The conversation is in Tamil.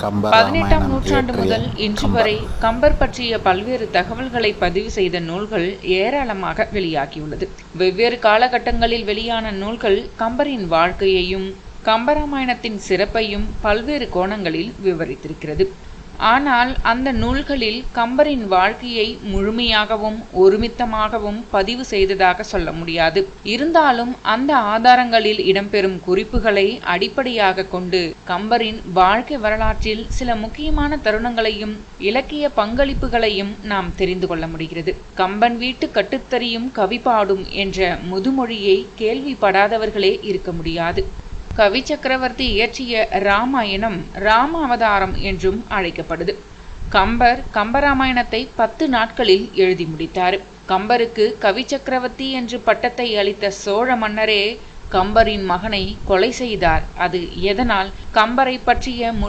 பதினெட்டாம் நூற்றாண்டு முதல் இன்று. வரை கம்பர் பற்றிய பல்வேறு தகவல்களை பதிவு செய்த நூல்கள் ஏராளமாக வெளியாகியுள்ளது வெவ்வேறு காலகட்டங்களில் வெளியான நூல்கள் கம்பரின் வாழ்க்கையையும் கம்பராமாயணத்தின் சிறப்பையும் பல்வேறு கோணங்களில் விவரித்திருக்கிறது ஆனால் அந்த நூல்களில் கம்பரின் வாழ்க்கையை முழுமையாகவும் ஒருமித்தமாகவும் பதிவு செய்ததாக சொல்ல முடியாது. இருந்தாலும் அந்த ஆதாரங்களில் இடம்பெறும் குறிப்புகளை அடிப்படையாக கொண்டு கம்பரின் வாழ்க்கை வரலாற்றில் சில முக்கியமான தருணங்களையும் இலக்கிய பங்களிப்புகளையும் நாம் தெரிந்து கொள்ள முடிகிறது. கம்பன் வீட்டு கட்டுத்தறியும் கவி பாடும் என்ற முதுமொழியை கேள்விப்படாதவர்களே இருக்க முடியாது. கவி சக்கரவர்த்தி இயற்றிய ராமாயணம் ராம அவதாரம் என்றும் அழைக்கப்படுது. கம்பர் கம்பராமாயணத்தை பத்து நாட்களில் எழுதி முடித்தார். கம்பருக்கு கவி சக்கரவர்த்தி என்று பட்டத்தை அளித்த சோழ மன்னரே கம்பரின் மகனை கொலை செய்தார். அது எதனால்? கம்பரை பற்றிய முழு